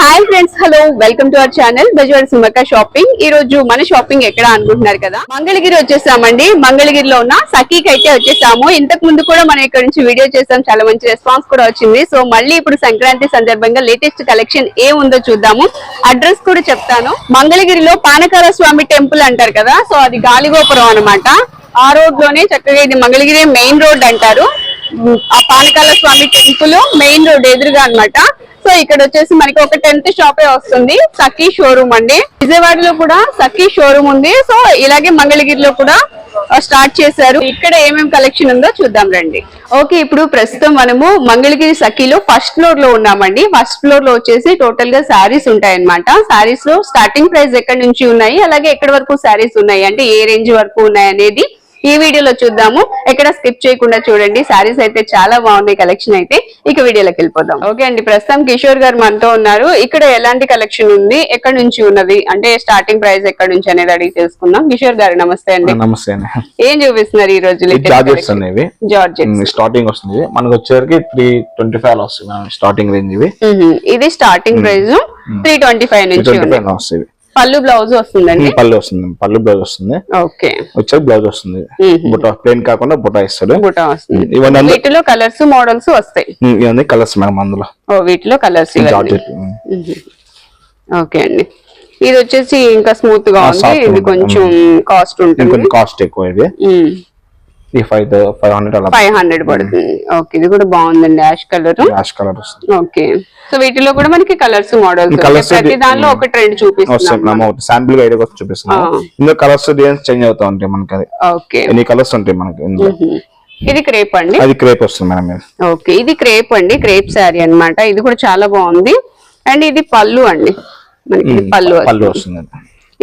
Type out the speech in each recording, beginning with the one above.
Hi friends hello welcome to our channel Bezawada సుమక్క shopping ఈ రోజు మన షాపింగ్ ఎక్కడ అనుకుంటున్నారు కదా? మంగళగిరి వచ్చేసామండి. మంగళగిరిలో ఉన్న సఖీకి అయితే వచ్చేసాము. ఇంతకు ముందు కూడా మనం ఇక్కడ నుంచి వీడియో చేసాం. చాలా మంచి రెస్పాన్స్ కూడా వచ్చింది. సో మళ్ళీ ఇప్పుడు సంక్రాంతి సందర్భంగా లేటెస్ట్ కలెక్షన్ ఏ ఉందో చూద్దాము. అడ్రస్ కూడా చెప్తాను. మంగళగిరిలో పానకాల స్వామి టెంపుల్ అంటారు కదా? సో అది గాలిగోపురం అనమాట ఆ రోడ్లోనే చక్కగా ఇది మంగళగిరి మెయిన్ రోడ్ అంటారు. ఆ Panakala Swamy temple main road ఎదురుగా అనమాట సో ఇక్కడ వచ్చేసి మనకి ఒక టెన్త్ షాపే వస్తుంది సఖీ షోరూమ్ అండి. విజయవాడలో కూడా సఖీ షోరూమ్ ఉంది. సో ఇలాగే మంగళగిరిలో కూడా స్టార్ట్ చేశారు. ఇక్కడ ఏమేమి కలెక్షన్ ఉందో చూద్దాం రండి. ఓకే ఇప్పుడు ప్రస్తుతం మనము మంగళగిరి సఖీలో ఫస్ట్ ఫ్లోర్లో ఉన్నామండి. ఫస్ట్ ఫ్లోర్లో వచ్చేసి టోటల్గా శారీస్ ఉంటాయి అనమాట శారీస్లో స్టార్టింగ్ ప్రైస్ ఎక్కడి నుంచి ఉన్నాయి? అలాగే ఎక్కడి వరకు శారీస్ ఉన్నాయి? అంటే ఏ రేంజ్ వరకు ఉన్నాయి అనేది ఈ వీడియోలో చూద్దాము. ఎక్కడ స్కిప్ చేయకుండా చూడండి. శారీస్ అయితే చాలా బాగున్నాయి కలెక్షన్ అయితే. ఇక వీడియోలోకి వెళ్ళిపోదాం. ఓకే అండి. ప్రస్తుతం కిషోర్ గారు మనతో ఉన్నారు. ఇక్కడ ఎలాంటి కలెక్షన్ ఉంది? ఎక్కడి నుంచి ఉన్నది? అంటే స్టార్టింగ్ ప్రైస్ ఎక్కడి నుంచి అనేది అడిగి తెలుసుకుందాం. కిషోర్ గారు నమస్తే అండి. నమస్తే అండి. ఏం చూపిస్తున్నారు ఈ రోజు? జార్జెట్స్ జార్జెట్ స్టార్టింగ్ వస్తుంది. మనకు వచ్చేసరికి త్రీ ట్వంటీ ఫైవ్ వస్తుంది స్టార్టింగ్ రేంజ్ ఇవి. ఇది starting price three twenty five నుంచి వస్తుంది పళ్ళు బ్లౌజ్ వస్తుందండి? పళ్ళు వస్తుంది. పళ్ళు బ్లౌజ్ వస్తుంది. ఓకే. వచ్చేది బ్లౌజ్ వస్తుంది. బుట్ట ప్లేన్ కాకుండా బుట్ట ఇస్తాడు బుటా వస్తుంది. ఇవన్నీ వీటిలో కలర్స్ మోడల్స్ వస్తాయి. ఇవన్నీ కలర్స్ మేడం అందులో. ఓ వీటిలో కలర్స్ ఓకే అండి. ఇది వచ్చేసి ఇంకా స్మూత్గా ఉంది. ఇది. కొంచెం కాస్ట్ ఉంటుంది. కాస్ట్ ఎక్కువ ఇది. ఫైవ్ ఫైవ్ హండ్రెడ్ అలా ఫైవ్ హండ్రెడ్ పడుతుంది. ఓకే ఇది కూడా బాగుందండి యాష్ కలర్. యాష్ కలర్ వస్తుంది. ఓకే. సో వీటిలో కూడా మనకి కలర్స్ ప్రతి ఇది- దానిలో ఒక ట్రెండ్ వస్తాయి చూపిస్తున్నాం మనం. శాంపుల్గా ఐడియా కోసం చూపిస్తున్నాం. ఆ. ఇందులో కలర్స్ డిజైన్స్ చేంజ్ అవుతా ఉంటాయి మనకి అది. ఓకే. ఎన్ని కలర్స్ ఉంటాయి మనకి ఇందులో? ఇది క్రేప్ అండి? అది క్రేప్ వస్తుంది మేడం ఓకే ఇది క్రేప్ అండి క్రేప్ శారీ అన్నమాట. ఇది కూడా చాలా బాగుంది. అండ్ ఇది పళ్ళు అండి. మనకి పళ్ళు పళ్ళు వస్తుంది.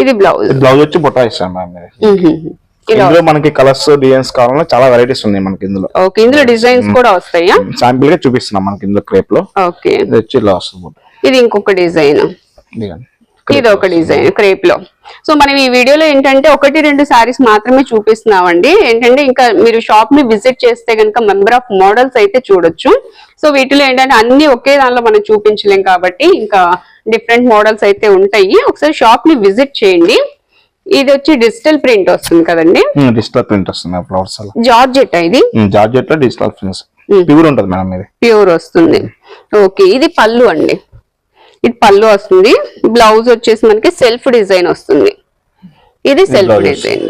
ఇది బ్లౌజ్. బ్లౌజ్ వచ్చి బుట్ట ఇస్తాం మేడం ఇందులో మనకి కలర్స్ డిజైన్స్ కావాలన్నా చాలా వెరైటీస్ ఉన్నాయి మనకి ఇందులో. ఓకే ఇందులో డిజైన్స్ కూడా వస్తాయా? శాంపిల్గా చూపిస్తున్నాం మనకి ఇందులో క్రేప్లో. ఓకే ఇది వచ్చి ఇలా వస్తుంది బుట్ట. ఇది ఇంకొక డిజైన్. ఇది ఒక డిజైన్ క్రేప్లో. సో మనం ఈ వీడియోలో ఏంటంటే ఒకటి రెండు సారీస్ మాత్రమే చూపిస్తున్నామండి. ఏంటంటే ఇంకా మీరు షాప్ని విజిట్ చేస్తే కనుక మెంబర్ ఆఫ్ మోడల్స్ అయితే చూడొచ్చు. సో వీటిలో ఏంటంటే అన్ని ఒకే దానిలో మనం చూపించలేం కాబట్టి ఇంకా డిఫరెంట్ మోడల్స్ అయితే ఉంటాయి. ఒకసారి షాప్ని విజిట్ చేయండి. ఇది వచ్చి డిజిటల్ ప్రింట్ వస్తుంది కదండి. డిజిటల్ ప్రింట్ వస్తుంది ఫ్లవర్స్ జార్జెట్ ఇది? జార్జెట్లో డిజిటల్ ప్రింట్స్. ప్యూర్ ఉంటుంది మేడం ఇది. ప్యూర్ వస్తుంది. ఓకే ఇది పళ్ళు అండి. ఇది పళ్ళు వస్తుంది. బ్లౌజ్ వచ్చేసి మనకి సెల్ఫ్ డిజైన్ వస్తుంది. ఇది సెల్ఫ్. డిజైన్.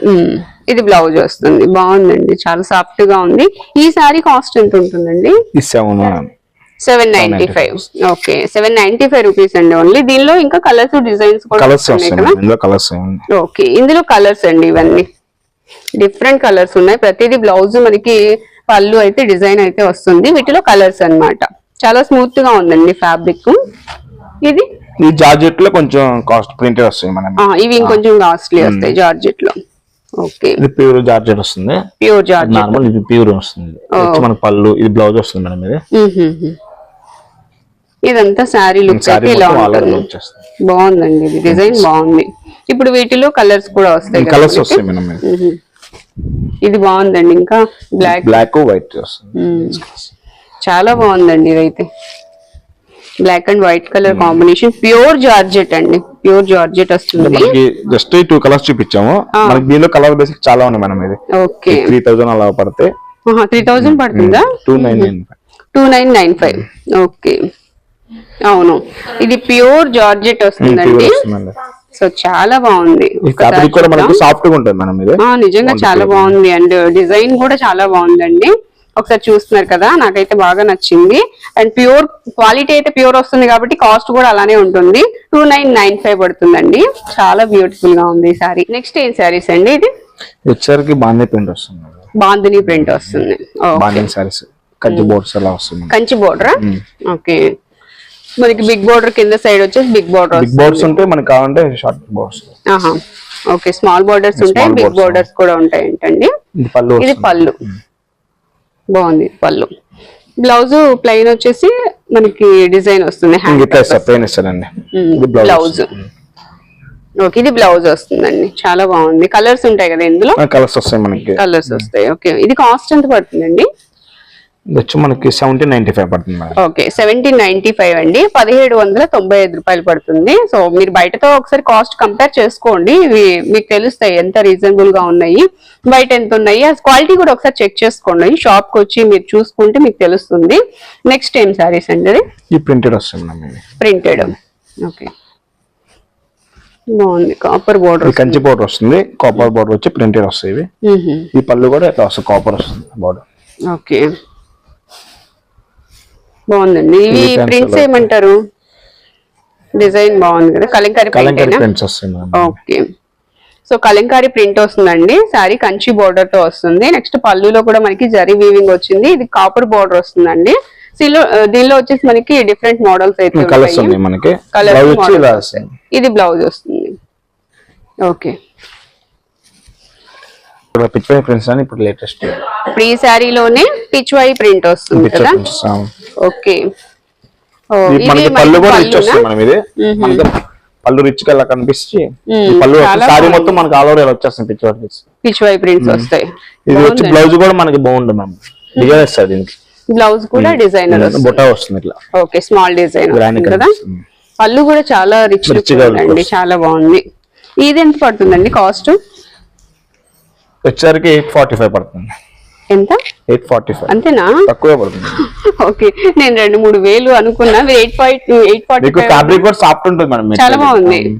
ఇది బ్లౌజ్ వస్తుంది. బాగుందండి చాలా సాఫ్ట్గా ఉంది. ఈ సారీ కాస్ట్ ఎంత ఉంటుందండి? Seven seven ninety five okay seven ninety five rupees అండి ఓన్లీ దీనిలో ఇంకా కలర్స్ డిజైన్స్ కూడా కలర్స్ ఓకే ఇందులో కలర్స్ అండి ఇవన్నీ. డిఫరెంట్ కలర్స్ ఉన్నాయి. ప్రతిదీ బ్లౌజ్ మనకి పళ్ళు అయితే డిజైన్ అయితే వస్తుంది. వీటిలో కలర్స్ అన్నమాట. చాలా స్మూత్గా ఉందండి ఫ్యాబ్రిక్ ఇది? ఈ జార్జెట్లో కొంచెం కాస్ట్ ప్రింటెడ్ వస్తాయి మనం ఇవి ఇంకొంచెం కాస్ట్లీ వస్తాయి జార్జెట్లో ఓకే ఇది ప్యూర్ జార్జెట్ వస్తుంది. Pure georgette. నార్మల్ ఇది ప్యూర్ వస్తుంది. వచ్చి మనకి పళ్ళు ఇది బ్లౌజ్ వస్తుంది మేడం ఇది ఇదంతా శారీ లుక్ అయితే ఇలా ఉంటుంది. బాగుందండి ఇది. డిజైన్ బాగుంది. ఇప్పుడు వీటిలో కలర్స్ కూడా వస్తాయి కలర్స్. వస్తాయి ఇది బాగుందండి. ఇంకా బ్లాక్ బ్లాక్ వైట్ చాలా బాగుందండి ఇదైతే. Black and white colour combination pure georgette అండి. ప్యూర్ జార్జెట్ వస్తుంది. జస్ట్ టూ కలర్స్ చూపించాము. మనకి దీనిలో కలర్ బేసిక్ చాలా ఉన్నాయి మేడం ఇది. ఓకే. త్రీ థౌసండ్ అలా పడితే. త్రీ థౌజండ్ పడుతుందా? Two nine nine two nine nine five. Okay. అవును. ఇది ప్యూర్ జార్జెట్ వస్తుందండి. వస్తుందండి. సో చాలా బాగుంది. కూడా మనకి సాఫ్ట్గా ఉంటుంది ఇది. నిజంగా చాలా బాగుంది. అండ్ డిజైన్ కూడా చాలా బాగుందండి. ఒకసారి చూస్తున్నారు కదా నాకైతే బాగా నచ్చింది. అండ్ ప్యూర్ క్వాలిటీ అయితే ప్యూర్ వస్తుంది కాబట్టి కాస్ట్ కూడా అలానే ఉంటుంది. టూ నైన్ నైన్ ఫైవ్ పడుతుందండి. చాలా బ్యూటిఫుల్గా ఉంది ఈ సారీ. నెక్స్ట్ ఏం సారీస్ అండి ఇది? బాగానే ప్రింట్ వస్తుంది బాందిని ప్రింట్ వస్తుంది. కంచి అలా వస్తుంది. కంచి బోర్డరా? ఓకే. మనకి బిగ్ బోర్డర్ కింద సైడ్ వచ్చేసి బిగ్ బోర్డర్ బిగ్ బోర్డ్స్ ఉంటే మనకి కావాలంటే షార్ట్ బోర్డ్స్ ఆహా. ఓకే స్మాల్ బోర్డర్స్ ఉంటాయి బిగ్. బోర్డర్స్ కూడా ఉంటాయి ఏంటండి? ఇది పళ్ళు బాగుంది పళ్ళు. బ్లౌజ్ ప్లెయిన్ వచ్చేసి మనకి డిజైన్ వస్తుంది బ్లౌజ్ ఓకే ఇది బ్లౌజ్ వస్తుందండి. చాలా బాగుంది. కలర్స్ ఉంటాయి కదా ఇందులో? కలర్స్ వస్తాయి మనకి. కలర్స్ వస్తాయి. ఓకే ఇది కాస్ట్ ఎంత పడుతుందండి? వచ్చి మనకి సెవెంటీన్ నైన్టీ ఫైవ్ పడుతుంది madam. Okay seventeen ninety five అండి. పదిహేడు వందల తొంభై ఐదు రూపాయలు పడుతుంది. సో మీరు బయటతో ఒకసారి కాస్ట్ కంపేర్ చేసుకోండి. ఇవి మీకు తెలుస్తాయి ఎంత రీజనబుల్గా ఉన్నాయి బయట ఎంత ఉన్నాయి. ఆ క్వాలిటీ కూడా ఒకసారి చెక్ చేసుకోండి. షాప్కి వచ్చి మీరు చూసుకుంటే మీకు తెలుస్తుంది. నెక్స్ట్ ఏం సారీస్ అండి అది? ఈ ప్రింటెడ్ వస్తుంది ప్రింటెడ్ ఓకే. బాగుంది. కాపర్ బోర్డర్ కంచి బోర్డర్ వస్తుంది. కాపర్ బోర్డర్ వచ్చి ప్రింటెడ్ వస్తాయి ఈ పళ్ళు కూడా ఇట్లా వస్తుంది కాపర్ వస్తుంది. Border okay. బాగుందండి. ఇవి ప్రింట్స్. ఏమంటారు డిజైన్ బాగుంది కదా Kalamkari print okay. So Kalamkari print వస్తుందండి. సారీ కంచి బోర్డర్తో వస్తుంది. నెక్స్ట్ పళ్ళులో కూడా మనకి జరీ వీవింగ్ వచ్చింది. ఇది కాపర్ బోర్డర్ వస్తుందండి. దీనిలో దీనిలో వచ్చేసి మనకి డిఫరెంట్ మోడల్స్ అయితే కలర్స్ వస్తాయి. వస్తుంది. ఇది బ్లౌజ్ వస్తుంది. ఓకే. ఇక్కడ పిక్చర్ ప్రింట్స్ అని ఇప్పుడు లేటెస్ట్ ఇప్పుడు ఈ శారీలోనే పిచ్వాయి ప్రింట్ వస్తుంది కదా? ఓకే. మనకి పళ్ళు కూడా రిచ్? వస్తుంది మనం ఇది. మనకి పళ్ళు రిచ్గా కనిపించి పళ్ళు సారీ బాగుంది. మొత్తం మనకి ఆల్ ఓవర్ వచ్చేస్తుంది పిక్చర్ ప్రింట్స్ పిచ్వాయి ప్రింట్స్ వస్తాయి. ఇది వచ్చి బ్లౌజ్ కూడా మనకి బాగుంటుంది మ్యామ్ డిజైన్ వస్తుంది దీనికి. బ్లౌజ్ కూడా డిజైనర్ బొటా వస్తుంది. ఇట్లా. ఓకే స్మాల్ డిజైన్ కదా? పళ్ళు కూడా చాలా రిచ్ లుక్ వస్తుంది. చాలా బాగుంది. ఇది ఎంత పడుతుందండి కాస్ట్ వచ్చేసరికి ఎయిట్ ఫార్టీ ఫైవ్ పడుతుంది. ఎంత? ఎయిట్ ఫార్టీ ఫైవ్ అంతేనా? తక్కువే పడుతుంది. ఓకే నేను రెండు మూడు వేలు అనుకున్నా eight point eight forty fabric కూడా సాఫ్ట్ ఉంటుంది మేడం చాలా బాగుంది.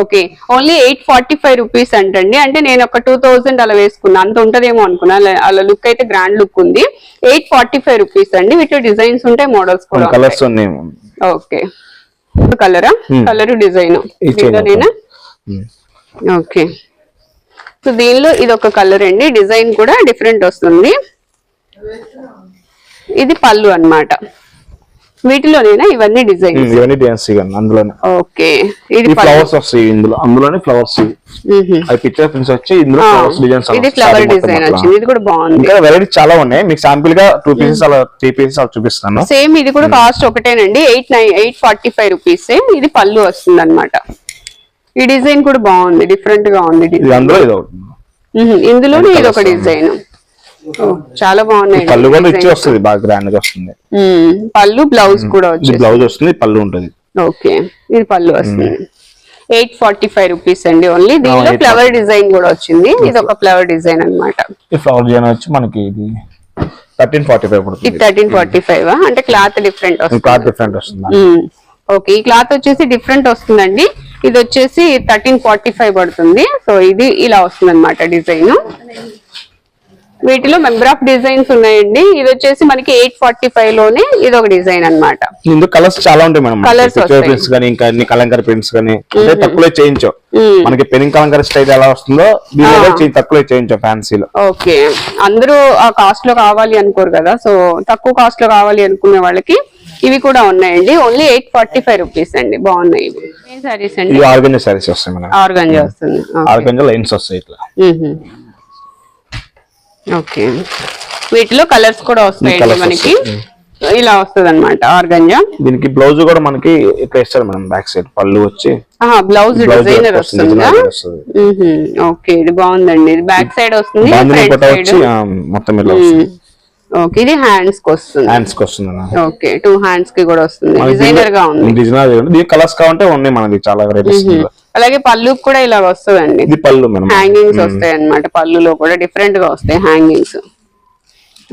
Okay only eight forty five rupees అంటండి. అంటే నేను ఒక టూ థౌసండ్ అలా వేసుకున్నా. అంత ఉంటదేమో అనుకున్నా. అలా- లుక్ అయితే గ్రాండ్ లుక్ ఉంది. ఎయిట్ ఫార్టీ ఫైవ్ రూపీస్ అండి. వీటిలో డిజైన్స్ ఉంటాయి మోడల్స్ కూడా కలర్స్ ఉన్నాయి ఓకే. కలరా. Colour design. ఓకే. సో దీనిలో ఇది ఒక కలర్ అండి. డిజైన్ కూడా డిఫరెంట్ వస్తుంది. ఇది పళ్ళు అన్నమాట. వీటిలోనేనా ఇవన్నీ డిజైన్ మ్మ్. ఇవన్నీ డ్యాన్స్ అందులోనే. ఓకే. ఇది ఫ్లవర్స్ వస్తాయి ఇందులో. అందులోనే ఫ్లవర్స్ పిక్చర్ ప్రింట్స్ వచ్చి ఇందులో ఆ, ఫ్లవర్స్ డిజైన్స్ ఇది ఫ్లవర్ డిజైన్ వచ్చింది. ఇది కూడా బాగుంది. ఇంకా వెరైటీ చాలా ఉన్నాయి. మీకు శాంపిల్గా టూ పీసెస్ అలా త్రీ పీసెస్ అలా చూపిస్తాను. సేమ్ ఇది కూడా కాస్ట్ ఒకటేనండి. Eight nine eight forty five rupees ఇది పళ్ళు వస్తుంది అనమాట ఈ డిజైన్ కూడా బాగుంది డిఫరెంట్గా ఉంది. ఇందులోనే ఇది ఒక డిజైన్. చాలా బాగున్నాయి పళ్ళు కూడా ఇచ్చి. వస్తుంది బాగా గ్రాండ్గా వస్తుంది. పళ్ళు బ్లౌజ్ కూడా ఇది వచ్చేసి బ్లౌజ్ వస్తుంది పళ్ళు ఉంటుంది. ఓకే ఇది పళ్ళు వస్తుంది. ఎయిట్ ఫార్టీ ఫైవ్ రూపీస్ అండి ఓన్లీ దీనిలో 845. ఫ్లవర్ డిజైన్ కూడా వచ్చింది. ఇది ఒక ఫ్లవర్ డిజైన్ అన్నమాట. ఈ ఫ్లవర్ డిజైన్ వచ్చి మనకి ఇది థర్టీన్ ఫార్టీ ఫైవ్ ఇది థర్టీన్ ఫార్టీ ఫైవ్ అంటే క్లాత్ డిఫరెంట్ వస్తుంది. క్లాత్ డిఫరెంట్ వస్తుంది ఓకే ఈ క్లాత్ వచ్చేసి డిఫరెంట్ వస్తుందండి. ఇది వచ్చేసి థర్టీన్ ఫార్టీ ఫైవ్ పడుతుంది. సో ఇది ఇలా వస్తుంది అనమాట డిజైన్. వీటిలో మెంబర్ ఆఫ్ డిజైన్స్ ఉన్నాయండి. ఇది వచ్చేసి మనకి ఎయిట్ ఫార్టీ ఫైవ్లోనే ఇది ఒక డిజైన్ అన్నమాట. ఇందులో కలర్స్ చాలా ఉంటాయి మేడం వస్తాయి. ప్రింట్స్ కానీ ఇంకా అన్ని కలంకారీ ప్రింట్స్ కానీ అంటే తక్కువలో చేయించాం. మనకి పెనింగ్ కలంకారీ స్టైల్ ఎలా వస్తుందో తక్కువలో చేయించాం ఫ్యాన్సీలో. ఓకే. అందరూ ఆ కాస్ట్లో కావాలి అనుకోరు కదా. సో తక్కువ కాస్ట్లో కావాలి అనుకునే వాళ్ళకి ఇవి కూడా ఉన్నాయండి. Only eight forty five rupees అండి. బాగున్నాయి ఇవి. ఏం సారీస్ అండి? ఆర్గంజా సారీస్ వస్తాయి మేడం. ఆర్గంజా వస్తుంది. ఆర్గంజా లైన్స్ వస్తాయి ఇట్లా. ఓకే. వీటిలో కలర్స్ కూడా వస్తాయండి మనకి. వస్తాయి. ఇలా వస్తుంది అనమాట ఆర్గంజా. దీనికి బ్లౌజ్ కూడా మనకి ఇట్లా ఇస్తారు మేడం బ్యాక్ సైడ్. పళ్ళు వచ్చి బ్లౌజ్ డిజైనర్ వస్తుంది. ఓకే ఇది బాగుందండి. ఇది బ్యాక్ సైడ్ వస్తుంది మొత్తం ఇలా వస్తుంది. ఓకే ఇది హ్యాండ్స్కి వస్తుంది. హ్యాండ్స్కి వస్తుంది. ఓకే టూ హ్యాండ్స్కి కూడా వస్తుంది. డిజైనర్గా ఉంది. డిజైనర్ దీని కలర్స్ కావాలంటే ఉన్నాయి మనకి చాలా వెరైటీస్ అలాగే పళ్ళుకి కూడా ఇలా వస్తుందండి. ఇది పళ్ళు మేడం. హ్యాంగింగ్స్ వస్తాయి అన్నమాట పళ్ళులో కూడా డిఫరెంట్గా వస్తాయి హ్యాంగింగ్స్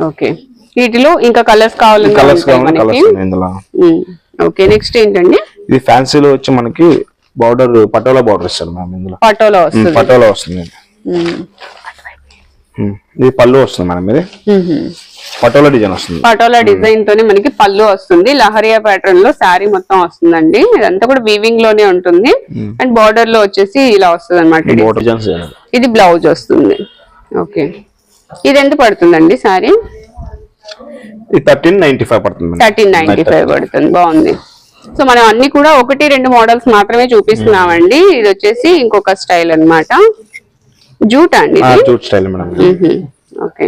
ఓకే. వీటిలో ఇంకా కలర్స్ కావాలన్నా కలర్స్ కావాలి ఓకే నెక్స్ట్ ఏంటండి? ఇది ఫ్యాన్సీలో వచ్చి మనకి బార్డర్ పటోలా బార్డర్ ఇస్తారు మ్యామ్ ఇందులో. పటోలా వస్తుంది. పటోలా వస్తుంది. ఇది పళ్ళు వస్తుంది మేడం ఇది. పటోలా డిజైన్ వస్తుంది. పటోలా డిజైన్ తోనే మనకి పళ్ళు వస్తుంది. లహరియా ప్యాటర్న్లో శారీ మొత్తం వస్తుందండి. ఇదంతా కూడా వీవింగ్లోనే ఉంటుంది. అండ్ బార్డర్లో వచ్చేసి ఇలా వస్తుంది అనమాట ఇది బ్లౌజ్ వస్తుంది. ఓకే. ఇది ఎంత పడుతుందండి శారీ? ఇది థర్టీన్ నైన్టీ ఫైవ్ పడుతుంది థర్టీన్ నైన్టీ ఫైవ్ పడుతుంది. బాగుంది. సో మనం అన్ని కూడా ఒకటి రెండు మోడల్స్ మాత్రమే చూపిస్తున్నామండి. ఇది వచ్చేసి ఇంకొక స్టైల్ అన్నమాట. జూట్ అండి ఇది? Jute style madam. ఓకే.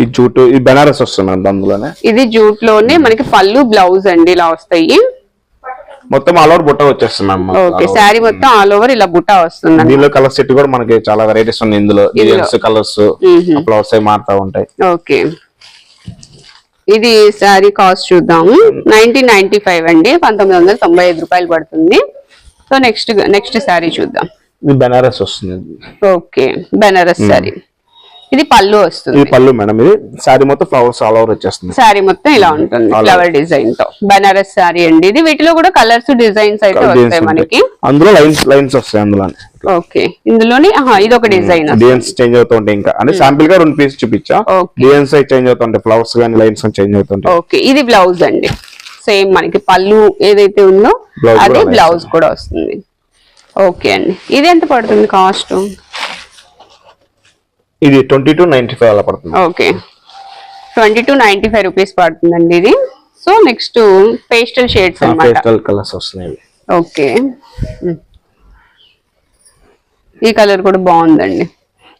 ఈ జూట్ ఈ బెనారస్ వస్తుంది మేడం అందులోనే? ఇది జూట్లోనే మనకి పళ్ళు బ్లౌజ్ అండి ఇలా వస్తాయి. మొత్తం ఆల్ ఓవర్ బుట్ట వచ్చేస్తుంది ఓకే శారీ మొత్తం ఆల్ ఓవర్ ఇలా బుటా వస్తుంది దీనిలో కలర్ సెట్ కూడా మనకి చాలా వెరైటీస్ ఉన్నాయి. ఇందులో డిజైన్స్ కలర్స్ ఫ్లవర్స్ అవి మారుతా ఉంటాయి. ఓకే. ఇది శారీ కాస్ట్ చూద్దాము నైన్టీన్ నైన్టీ ఫైవ్ అండి. పంతొమ్మిది వందల తొంభై ఐదు రూపాయలు పడుతుంది. సో నెక్స్ట్ నెక్స్ట్ శారీ చూద్దాం. ఇది బెనారస్ వస్తుంది. ఓకే బెనారస్ శారీ ఇది పళ్ళు ఇది వస్తుంది పళ్ళు మేడం ఇది శారీ మొత్తం ఫ్లవర్స్ ఆల్ ఓవర్ వచ్చేస్తుంది. శారీ మొత్తం ఇలా ఉంటుంది ఫ్లవర్ డిజైన్తో బెనారస్ శారీ అండి. ఇది వీటిలో కూడా కలర్స్ డిజైన్స్ అయితే వస్తాయి మనకి. అందులో లైన్స్ లైన్స్ వస్తాయి అందులో ఓకే ఇందులోని ఇది ఒక డిజైన్ డిజైన్స్ చేంజ్ అవుతూ ఉంటాయి ఇంకా. అంటే శాంపిల్గా రెండు పీస్ చూపించా. డిజైన్స్ చేంజ్ అవుతుంటాయి ఫ్లవర్స్ కానీ లైన్స్ చేంజ్ అవుతుంటాయి ఓకే ఇది బ్లౌజ్ అండి. సేమ్ మనకి పళ్ళు ఏదైతే ఉందో అదే బ్లౌజ్ కూడా వస్తుంది. ఓకే అండి. ఇది ఎంత పడుతుంది కాస్ట్? ఇది ట్వంటీ టు నైన్టీ ఫైవ్ అలా పడుతుంది. Okay. Twenty two ninety five rupees పడుతుందండి ఇది. So next pastel shades pastel colours వస్తున్నాయి. ఓకే. ఈ కలర్ కూడా బాగుందండి.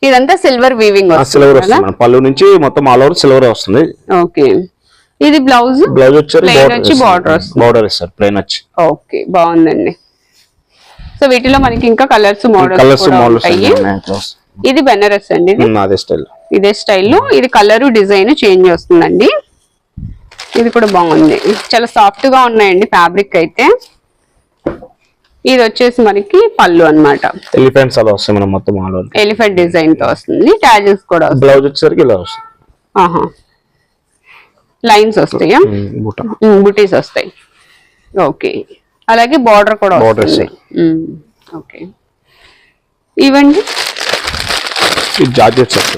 ఇదంతా సిల్వర్ వీవింగ్ సిల్వర్ వస్తుంది. పళ్ళు నుంచి మొత్తం ఆల్ ఓవర్ సిల్వర్ వస్తుంది. ఓకే. ఇది బ్లౌజ్? బ్లౌజ్ వచ్చి వస్తుంది. బార్డర్ ఇస్తారు. ప్లెయిన్ వచ్చి. ఓకే బాగుందండి. సో వీటిలో మనకి ఇంకా కలర్స్ మోడల్స్ కలర్స్ మోడల్స్ ఇది బెనారస్ అండి ఇది. అదే స్టైల్. ఇదే స్టైల్లో ఇది కలర్ డిజైన్ చేంజ్ వస్తుందండి ఇది కూడా బాగుంది. చాలా సాఫ్ట్గా ఉన్నాయండి ఫ్యాబ్రిక్ అయితే. ఇది వచ్చేసి మనకి పళ్ళు అన్నమాట. ఎలిఫెంట్స్ అలా వస్తాయి మనం మొత్తం ఆల్ ఓవర్ ఎలిఫెంట్ డిజైన్తో వస్తుంది. టాజెస్ కూడా బ్లౌజ్ వచ్చేసరికి ఇలా వస్తుంది. ఆహా. లైన్స్ వస్తాయా? బుటీస్ వస్తాయి. ఓకే అలాగే బార్డర్ కూడా వస్తుంది. ఓకే. ఇవండి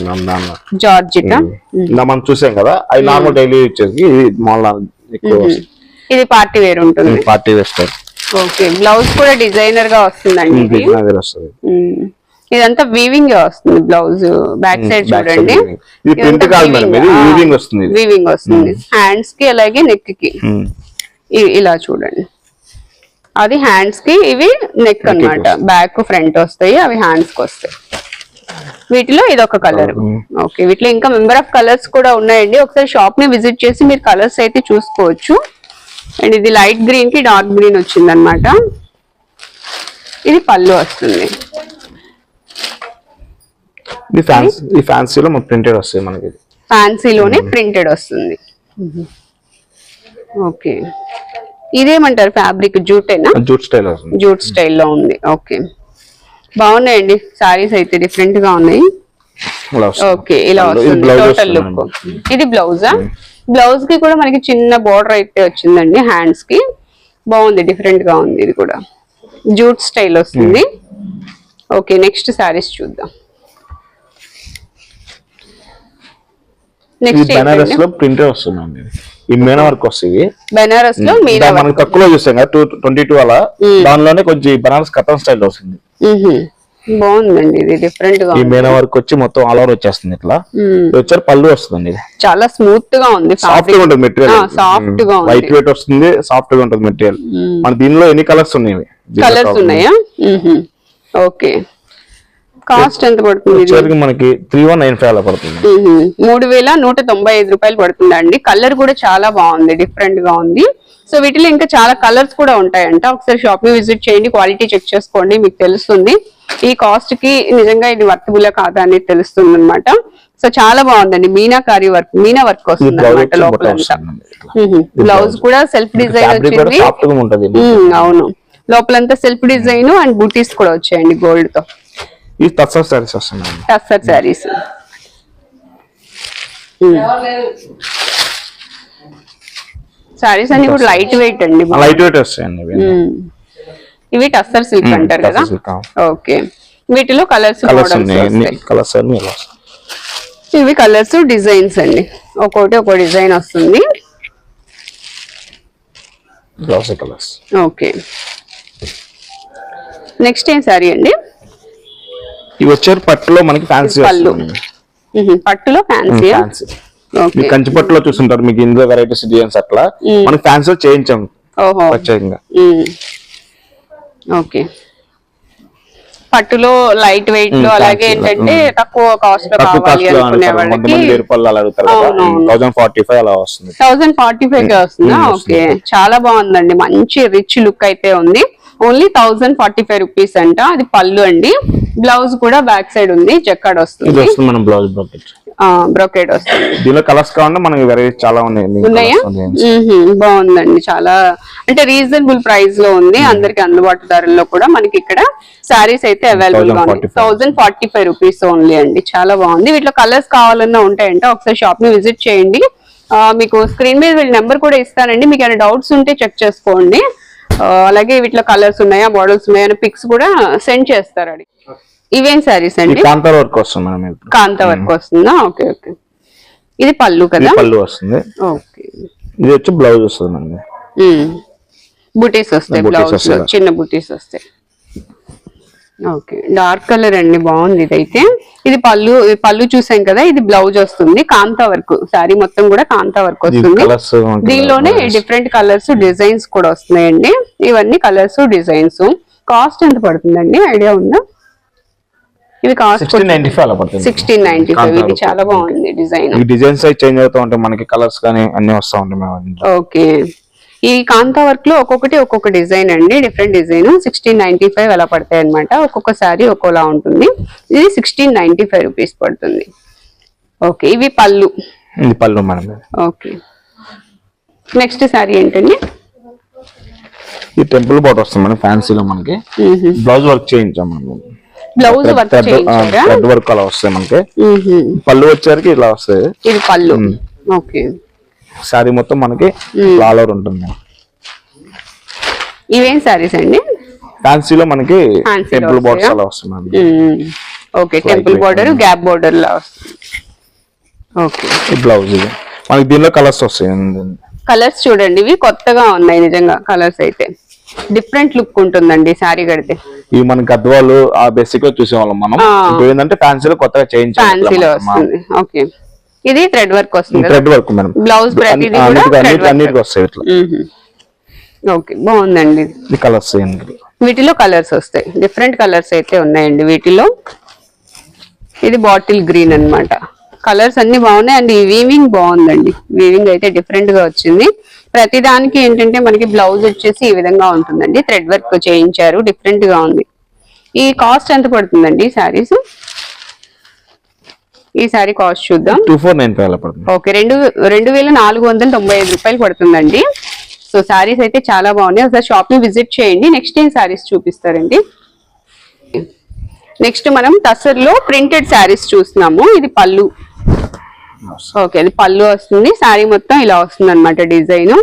మనం దానిలో జార్జిటా? ఇందా మనం చూసాం కదా అవి నార్మల్ డైలీ వచ్చేసి ఇది పార్టీ వేర్ ఉంటుంది. Party okay. బ్లౌజ్ కూడా డిజైనర్గా వస్తుందండి ఇది. అదే వస్తుంది. ఇదంతా వీవింగ్ వస్తుంది బ్లౌజ్. బ్యాక్ సైడ్ చూడండి. ఇది కాదు మేడం, ఇది వస్తుంది. వీవింగ్ వస్తుంది. హ్యాండ్స్కి అలాగే నెక్కి. ఇలా చూడండి. అది హ్యాండ్స్కి ఇవి నెక్ అన్నమాట. బ్యాక్ ఫ్రంట్ వస్తాయి అవి హ్యాండ్స్కి వస్తాయి. వీటిలో ఇది ఒక కలర్ ఓకే వీటిలో ఇంకా మెంబర్ ఆఫ్ కలర్స్ కూడా ఉన్నాయండి. ఒకసారి షాప్ని విజిట్ చేసి మీరు కలర్స్ అయితే చూసుకోవచ్చు. అండ్ ఇది లైట్ గ్రీన్కి డార్క్ గ్రీన్ వచ్చింది అనమాట ఇది పళ్ళు వస్తుంది. ఫ్యాన్సీలో ప్రింటెడ్ వస్తాయి మనకి. ఇది. ఫ్యాన్సీలోనే ప్రింటెడ్ వస్తుంది. ఓకే ఇదేమంటారు ఫ్యాబ్రిక్ జూటేనా జూట్ స్టైల్ జూట్ స్టైల్లో ఉంది. ఓకే. బాగున్నాయండి. సారీస్ అయితే డిఫరెంట్గా ఉన్నాయి. ఓకే ఇలా వస్తుంది. Total look. ఇది బ్లౌజా బ్లౌజ్కి కూడా మనకి చిన్న బోర్డర్ అయితే వచ్చిందండి హ్యాండ్స్కి. బాగుంది డిఫరెంట్గా ఉంది ఇది కూడా. జూట్ స్టైల్ వస్తుంది. ఓకే నెక్స్ట్ సారీస్ చూద్దాం. నెక్స్ట్ బెనారస్లో ప్రింటెడ్ వస్తుంది ఈ మీన వర్క్ వస్తుంది. బెనారస్లో మీద దా- మనకి తక్కువలో చూస్తాం కదా టూ ట్వంటీ టూ అలా దానిలోనే కొంచెం బనారస్ కథన్ స్టైల్ వస్తుంది. బాగుందండి ఇది డిఫరెంట్గా ఈ. మీన వర్క్ వచ్చి మొత్తం ఆల్ ఓవర్ వచ్చేస్తుంది ఇట్లా. వచ్చారు పళ్ళు వస్తుంది చాలా స్మూత్గా ఉంది సాఫ్ట్గా ఉంటుంది మెటీరియల్ సాఫ్ట్గా లైట్ వెయిట్ వస్తుంది సాఫ్ట్గా ఉంటుంది మెటీరియల్ మన దీనిలో ఎన్ని కలర్స్ ఉన్నాయి కలర్స్. ఉన్నాయా? ఓకే. కాస్ట్ ఎంత పడుతుంది మనకి త్రీ వన్ నైన్ ఫైవ్ అలా పడుతుంది. మూడు వేల నూట తొంభై ఐదు రూపాయలు పడుతుందండి. కలర్ కూడా చాలా బాగుంది డిఫరెంట్గా ఉంది. సో వీటిలో ఇంకా చాలా కలర్స్ కూడా ఉంటాయంట. ఒకసారి షాప్ని విజిట్ చేయండి క్వాలిటీ చెక్ చేసుకోండి మీకు తెలుస్తుంది. ఈ కాస్ట్కి నిజంగా ఇది వర్తబుల్ కాదా అనేది తెలుస్తుంది అనమాట సో చాలా బాగుందండి. మీనాకారి వర్క్ మీనా వర్క్ వస్తుంది అనమాట ఇట్లా. బ్లౌజ్ కూడా సెల్ఫ్ డిజైన్ వచ్చింది. అవును. లోపలంతా సెల్ఫ్ డిజైన్ అండ్ బూటీస్ కూడా వచ్చాయండి గోల్డ్తో. ఈ తత్సర్ సారీస్ వస్తున్నాయి. టస్సర్ శారీస్. శారీస్ అన్ని కూడా లైట్ వెయిట్ అండి లైట్ వెయిట్ వస్తాయండి ఇవి. టస్సర్ సిల్క్ అంటారు కదా? టస్సర్. ఓకే. వీటిలో కలర్స్ కలర్స్ ఇవి కలర్స్ డిజైన్స్ అండి. ఒక్కొక్కటి ఒక్కో డిజైన్ వస్తుంది. ఓకే. నెక్స్ట్ ఏం శారీ అండి? ఇవి వచ్చారు పట్టులో మనకి ఫ్యాన్సీ పళ్ళు. పట్టులో ఫ్యాన్సీ మీకు కంచి పట్టులో చూస్తుంటారు మీకు ఇందులో వెరైటీస్ డిజైన్స్ అట్లా. మనకి ఫ్యాన్సీ చేయించాం ఓహో. ప్రత్యేకంగా. ఓకే పట్టులో లైట్ వెయిట్లో అలాగే ఏంటంటే తక్కువ కాస్ట్లో కావాలి అనుకునే వాళ్ళకి. థౌసండ్ ఫార్టీ ఫైవ్ అలా వస్తుంది. థౌసండ్ ఫార్టీ ఫైవ్కి వస్తుందా? ఓకే చాలా బాగుందండి. మంచి రిచ్ లుక్ అయితే ఉంది. Only thousand forty five rupees అంట. అది పళ్ళు అండి. బ్లౌజ్ కూడా బ్యాక్ సైడ్ ఉంది జక్కాడ్ ఇది వస్తుంది మనం బ్లౌజ్ బ్రాకెట్. వస్తుంది. దీనిలో కలర్స్ కావాలంటే మనకి వెరైటీ చాలా ఉన్నాయి ఉన్నాయా. బాగుందండి చాలా అంటే రీజనబుల్ ప్రైస్లో ఉంది అందరికి అందుబాటు ధరల్లో కూడా మనకి ఇక్కడ సారీస్ అయితే అవైలబుల్గా ఉంది 1045. Thousand forty five rupees only అండి చాలా బాగుంది. వీటిలో కలర్స్ కావాలన్నా ఉంటాయంటే ఒకసారి షాప్ని విజిట్ చేయండి. మీకు స్క్రీన్ మీద వీళ్ళ నెంబర్ కూడా ఇస్తానండి మీకు ఏమైనా డౌట్స్ ఉంటే చెక్ చేసుకోండి. అలాగే వీటిలో కలర్స్ ఉన్నాయా మోడల్స్ ఉన్నాయా పిక్స్ కూడా సెండ్ చేస్తారు అది ఇవేం సారీస్ అండి? కాంతార్ వర్క్ వస్తుంది కాంత వర్క్ వస్తుందా? Okay okay. ఇది పళ్ళు కదా? పళ్ళు వస్తుంది. ఓకే. ఇది వచ్చి బ్లౌజ్ వస్తుంది బుటీస్ వస్తాయి బ్లౌజ్. చిన్న బుటీస్ వస్తాయి. ఓకే డార్క్ కలర్ అండి బాగుంది ఇదైతే. ఇది పళ్ళు ఇది పళ్ళు చూసాం కదా ఇది బ్లౌజ్ వస్తుంది కాంతా వర్క్. సారీ మొత్తం కూడా కాంతా వర్క్ ఇది వస్తుంది. దీనిలోనే డిఫరెంట్ కలర్స్ డిజైన్స్ కూడా వస్తున్నాయండి. ఇవన్నీ కలర్స్ డిజైన్స్ కాస్ట్ ఎంత పడుతుందండి? ఐడియా ఉందా? ఇవి కాస్ట్ సిక్స్టీన్ నైన్టీ ఫైవ్ ఇది. చాలా బాగుంది డిజైన్ డిజైన్స్ చేంజ్ అవుతూ ఉంటాయి మనకి కలర్స్ కానీ అన్ని వస్తూ ఉంటాయి. ఓకే ఈ కాంతా వర్క్లో ఒక్కొక్కటి ఒక్కొక్క డిజైన్ అండి. Different design. Sixteen ninety five అలా పడతాయి అనమాట ఒక్కొక్క సారీ ఒక్కోలా ఉంటుంది. ఇది సిక్స్టీన్ నైన్టీ ఫైవ్ రూపీస్ పడుతుంది. ఓకే ఇవి పళ్ళు. పళ్ళు మేడం. ఇది. ఓకే. నెక్స్ట్ సారీ ఏంటండి? ఈ టెంపుల్ బోట్ వస్తుంది మనకి ఫ్యాన్సీలో మనకి. బ్లౌజ్ వర్క్ చేయించాం మనం బ్లౌజ్ వర్క్ వర్క్ అలా వస్తాయి మనకి. పళ్ళు వచ్చేసరికి ఇలా వస్తాయి. ఇది పళ్ళు. ఓకే. శారీ మొత్తం మనకి ఆల్ ఓవర్ ఉంటుంది. ఇవేం సారీస్ అండి? ఫ్యాన్సీలో మనకి టెంపుల్ వస్తాయా? అలా వస్తుంది. Okay temple border gap border లా ఓకే. బ్లౌజ్ ఇది. మనకి దీనిలో కలర్స్ వస్తాయి. కలర్స్ చూడండి ఇవి కొత్తగా ఉన్నాయి నిజంగా కలర్స్ అయితే. డిఫరెంట్ లుక్ ఉంటుందండి శారీ కడితే. ఇవి మనకి గద్వాలు ఆ బేసిక్లో చూసేవాళ్ళం మనం. ఇప్పుడు ఏంటంటే ఫ్యాన్సీలో కొత్తగా ఫ్యాన్సీలో చేయించాలి వస్తుంది. ఓకే. ఇది థ్రెడ్ వర్క్ వస్తుంది థ్రెడ్ వర్క్ మేడం. బ్లౌజ్ అన్నిటికీ వస్తాయి ఇట్లా. ఓకే బాగుందండి. ఇది. కలర్స్ వీటిలో కలర్స్ వస్తాయి. డిఫరెంట్ కలర్స్ అయితే ఉన్నాయండి వీటిలో. ఇది బాటిల్ గ్రీన్ అన్నమాట. కలర్స్ అన్ని బాగున్నాయి అండ్ ఈ వీవింగ్ బాగుందండి. వీవింగ్ అయితే డిఫరెంట్గా వచ్చింది. ప్రతి దానికి ఏంటంటే మనకి బ్లౌజ్ వచ్చేసి ఈ విధంగా ఉంటుందండి. థ్రెడ్ వర్క్ చేయించారు డిఫరెంట్గా ఉంది. ఈ కాస్ట్ ఎంత పడుతుందండి సారీస్ ఈ సారీ కాస్ట్ చూద్దాం. టూ ఫోర్ నైన్ ఓకే రెండు రెండు వేల నాలుగు వందల తొంభై ఐదు రూపాయలు పడుతుందండి. సో సారీస్ అయితే చాలా బాగున్నాయి. ఒకసారి షాప్ని విజిట్ చేయండి. నెక్స్ట్ ఏం సారీస్ చూపిస్తారండి? నెక్స్ట్ మనం టసర్లో ప్రింటెడ్ సారీస్ చూస్తున్నాము. ఇది పళ్ళు. ఓకే అది పళ్ళు వస్తుంది. సారీ మొత్తం ఇలా వస్తుంది అనమాట డిజైన్.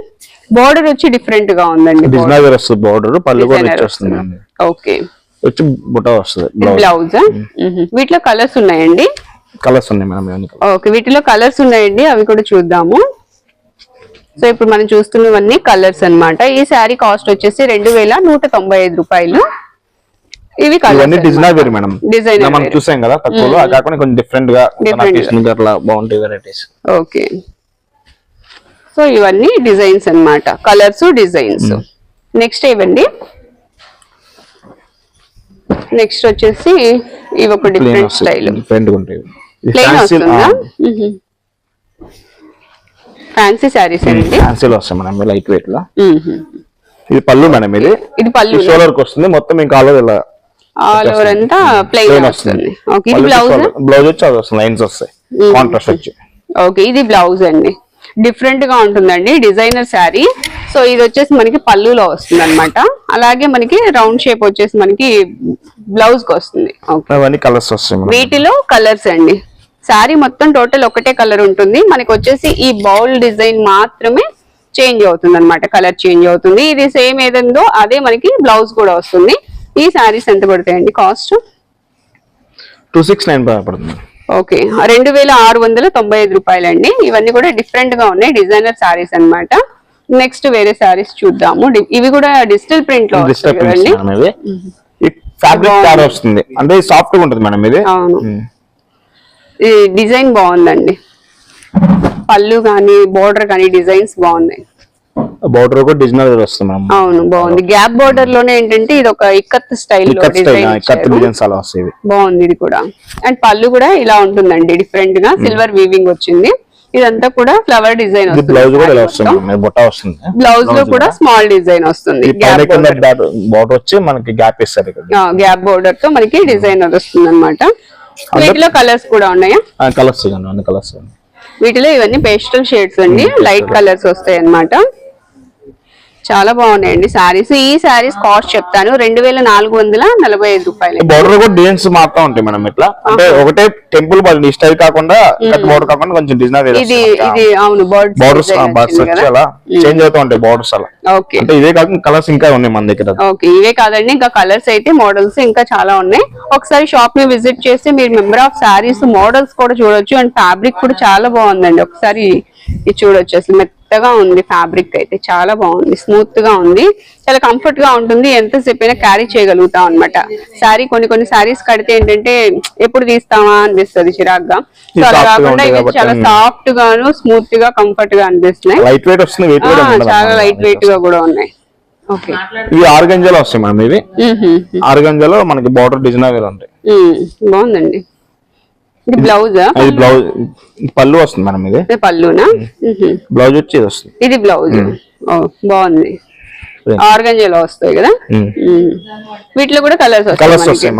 బోర్డర్ వచ్చి డిఫరెంట్గా ఉందండి బార్డర్. పళ్ళు ఓకే. వచ్చి వస్తుంది బ్లౌజ్. వీటిలో కలర్స్ ఉన్నాయండి. కలర్స్ ఉన్నాయి మేడం ఓకే వీటిలో కలర్స్ ఉన్నాయండి అవి కూడా చూద్దాము. సో ఇప్పుడు మనం చూస్తున్నవన్నీ కలర్స్ అన్నమాట. ఈ శారీ కాస్ట్ వచ్చేసి రెండు వేల నూట తొంభై ఐదు రూపాయలు. ఇవి ఇవన్నీ డిజైనర్ వేరు మేడం. Designer మనం. చూసాం కదా తక్కువలో కాకుండా కొంచెం డిఫరెంట్గా అట్లా బాగుంటాయి వెరైటీస్ ఓకే. సో ఇవన్నీ డిజైన్స్ అన్నమాట. Colours designs. నెక్స్ట్ ఇవ్వండి నెక్స్ట్ వచ్చేసి ఇవి ఒక డిఫరెంట్ స్టైల్ డిఫరెంట్ ఉంటాయి. ఫ్యాన్సీ శారీస్ అండి. ఫ్యాన్సీలో వస్తాయి మేడం లైట్ వెయిట్లో. మ్మ్. ఇది పళ్ళు మేడం ఇది. ఇది పళ్ళు షోలర్కి వస్తుంది మొత్తం ఇంకా ఆల్ ఇలా ఆల్ ఓవర్ అంతా ప్లెయిన్ వస్తుంది. ఓకే ఇది బ్లౌజ్ బ్లౌజ్ వచ్చి అది వస్తుంది లైన్స్ వస్తాయి. కాంట్రాస్ట్ వచ్చి. ఓకే ఇది బ్లౌజ్ అండి. డిఫరెంట్గా ఉంటుందండి డిజైనర్ శారీ సో ఇది వచ్చేసి మనకి పళ్ళులో వస్తుంది అనమాట అలాగే మనకి రౌండ్ షేప్ వచ్చేసి మనకి బ్లౌజ్కి వస్తుంది. వీటిలో కలర్స్ అండి. శారీ మొత్తం టోటల్ ఒకటే కలర్ ఉంటుంది. మనకి వచ్చేసి ఈ బౌల్ డిజైన్ మాత్రమే చేంజ్ అవుతుంది అనమాట కలర్ చేంజ్ అవుతుంది. ఇది సేమ్ ఏదందో అదే మనకి బ్లౌజ్ కూడా వస్తుంది. ఈ శారీస్ ఎంత పడతాయండి కాస్ట్? టూ సిక్స్ నైన్ పడుతుంది. ఓకే. రెండు వేల ఆరు వందల తొంభై ఐదు రూపాయలండి. ఇవన్నీ కూడా డిఫరెంట్గా ఉన్నాయి. డిజైనర్ శారీస్ అన్నమాట. నెక్స్ట్ వేరే శారీస్ చూద్దాము. ఇవి కూడా డిజిటల్ ప్రింట్లో ఈ ఫ్యాబ్రిక్ వస్తుంది. అంటే సాఫ్ట్గా ఉంటుంది మేడం ఇది. అవును. డిజైన్ బాగుందండి. పళ్ళు కానీ బోర్డర్ కానీ డిజైన్స్ బాగున్నాయి. బోర్డర్ కూడా డిజైనర్ అవును బాగుంది. గ్యాప్ బోర్డర్లోనే ఏంటంటే ఇది ఒక ఇక్కత్ స్టైల్ బాగుంది ఇది కూడా. అండ్ పళ్ళు కూడా ఇలా ఉంటుందండి డిఫరెంట్గా సిల్వర్ వీవింగ్ వచ్చింది. ఇదంతా కూడా ఫ్లవర్ డిజైన్ బ్లౌజ్ వస్తుంది బ్లౌజ్లో కూడా స్మాల్ డిజైన్ వస్తుంది. బోర్డర్. వచ్చి మనకి గ్యాప్ ఇస్తారు గ్యాప్ బోర్డర్తో మనకి డిజైన్ వస్తుంది అనమాట వీటిలో కలర్స్ కూడా ఉన్నాయా? కలర్స్ అన్ని కలర్స్ వీటిలో ఇవన్నీ పేస్టల్ షేడ్స్ అండి లైట్ కలర్స్ వస్తాయి అన్నమాట చాలా బాగున్నాయండి సారీస్ ఈ సారీస్ కాస్ట్ చెప్తాను రెండు వేల నాలుగు వందల నలభై ఐదు రూపాయలు బోర్డర్ కూడా డిజైన్స్ మారుతా ఉంటాయి మనం ఇట్లా. అంటే ఒకటే టెంపుల్ బాడీ ఈ స్టైల్ కాకుండా బోర్డర్ కాకుండా కొంచెం డిజైన్ ఇది ఇది అవును బోర్డర్స్ అలా చేంజ్ అవుతూ ఉంటాయి బోర్డర్స్ అలా. ఓకే. అంటే ఇదే కాకుండా కలర్స్ ఇంకా ఉన్నాయి మన దగ్గర. ఓకే ఇవే కాదండి ఇంకా కలర్స్ అయితే మోడల్స్ ఇంకా చాలా ఉన్నాయి. ఒకసారి షాప్ని విజిట్ చేస్తే మీరు మెంబర్ ఆఫ్ సారీస్ మోడల్స్ కూడా చూడొచ్చు. అండ్ ఫ్యాబ్రిక్ కూడా చాలా బాగుందండి. ఒకసారి ఇది చూడొచ్చు. అసలు మెత్తగా ఉంది ఫ్యాబ్రిక్ అయితే చాలా బాగుంది స్మూత్గా ఉంది. చాలా కంఫర్ట్గా ఉంటుంది ఎంతసేపు అయినా క్యారీ చేయగలుగుతాం అన్నమాట. సారీ కొన్ని కొన్ని సారీస్ కడితే ఏంటంటే ఎప్పుడు తీస్తామా అనిపిస్తుంది చిరాగ్గా. సో అలా కాకుండా ఇవి చాలా. సాఫ్ట్ గాను స్మూత్గా కంఫర్ట్గా అనిపిస్తున్నాయి. లైట్ వెయిట్ వస్తుంది వెయిట్ ఆ, కూడా ఉండదు చాలా. లైట్ వెయిట్గా కూడా ఉన్నాయి. ఓకే. ఇవి ఆరు గంజాలు వస్తాయి మనం ఇవి. ఆరు గంజాలు మనకి బార్డర్ డిజైన్ ఉంటాయి. బాగుందండి. ఇది బ్లౌజ్ ఇది బ్లౌజ్ పళ్ళు వస్తుంది మనం ఇది. పళ్ళునా. బ్లౌజ్ వచ్చి ఇది వస్తుంది. ఇది బ్లౌజ్ బాగుంది. ఆర్గంజాలో వస్తాయి కదా. వీటిలో కూడా కలర్స్ కలర్స్ వస్తాయి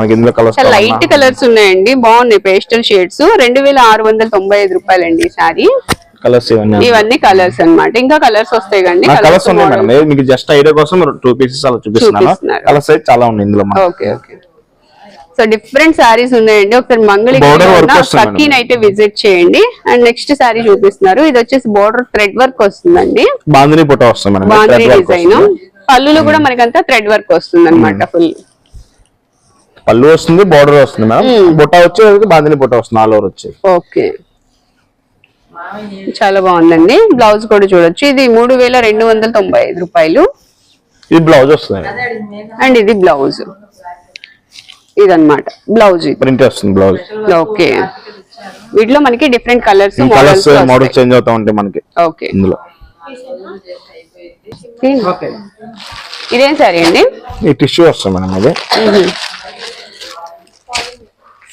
లైట్ కలర్స్ ఉన్నాయండి. బాగున్నాయి పేస్టల్ షేడ్స్ రెండు వేల ఆరు వందల తొంభై ఐదు రూపాయలండి ఈ సారీ కలర్స్ ఇవన్నీ. ఇవన్నీ కలర్స్ అన్నమాట. ఇంకా కలర్స్ వస్తాయి కండి. కలర్స్ ఉన్నాయి మేడం. మీకు జస్ట్ ఐడియా కోసం టూ పీసెస్ అలా చూపిస్తున్నాను. కలర్స్ అయితే చాలా ఉన్నాయి ఇందులో. Okay okay. So different saris ఉన్నాయండి. ఒకసారి మంగళగిరి. సఖీన్ అయితే విజిట్ చేయండి. అండ్ నెక్స్ట్ సారీ చూపిస్తున్నారు. ఇది వచ్చేసి బోర్డర్ థ్రెడ్ వర్క్ వస్తుందండి. బాందిని పుట్ట వస్తుంది work డిజైన్. పళ్ళులో కూడా మనకంతా థ్రెడ్ వర్క్ వస్తుంది అనమాట ఫుల్ పళ్ళు వస్తుంది బార్డర్ వస్తుంది మేడం. బుట్ట వచ్చి బాందిని పుట్ట వస్తుంది ఆల్ ఓవర్ వచ్చి. ఓకే చాలా బాగుందండి. బ్లౌజ్ కూడా చూడొచ్చు. ఇది మూడు వేల రెండు వందల తొంభై ఐదు రూపాయలు. ఇది బ్లౌజ్ వస్తుంది అండ్ ఇది బ్లౌజ్ ఇదన్నమాట. బ్లౌజ్ ప్రింట్ వస్తుంది బ్లౌజ్. ఓకే. వీటిలో మనకి different colours colours models change అవుతా ఉంటాయి మనకి. ఓకే. ఇందులో. ఇదేం సరే అండి? ఈ టిష్యూ వస్తుంది మేడం ఇది.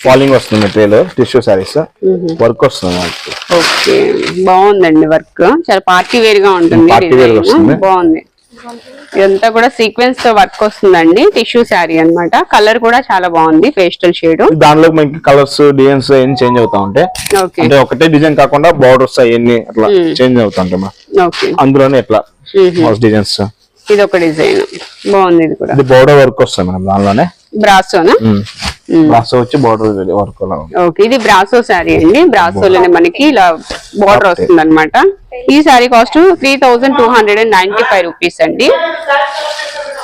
ఫాలింగ్ వస్తుంది మెటీరియల్ టిష్యూ సారీస్ వర్క్ వస్తుంది ఓకే. బాగుందండి వర్క్ చాలా పార్టీ వేర్గా ఉంటుంది. వస్తుంది. బాగుంది. ఇదంతా కూడా సీక్వెన్స్తో వర్క్ వస్తుందండి టిష్యూ శారీ అన్నమాట. కలర్ కూడా చాలా బాగుంది పేస్టల్ షేడ్ దానిలో మనకి కలర్స్ డిజైన్స్ అవన్నీ చేంజ్ అవుతా ఉంటాయి. అంటే ఒకటే డిజైన్ కాకుండా బార్డర్స్ అవన్నీ అట్లా చేంజ్ అవుతా ఉంటాయి అందులోనే ఎట్లా డిజైన్స్ ఇది ఒక డిజైన్ బాగుంది ఇది కూడా. బోర్డర్ వర్క్ వస్తుంది మేడం దానిలోనే. బ్రాసోనా రాస వచ్చి బోర్డర్ వర్క్. ఓకే ఇది బ్రాసో శారీ అండి. బ్రాసోలోనే మనకి ఇలా బార్డర్ వస్తుంది అనమాట ఈ sari cost three thousand two hundred and ninety five rupees అండి.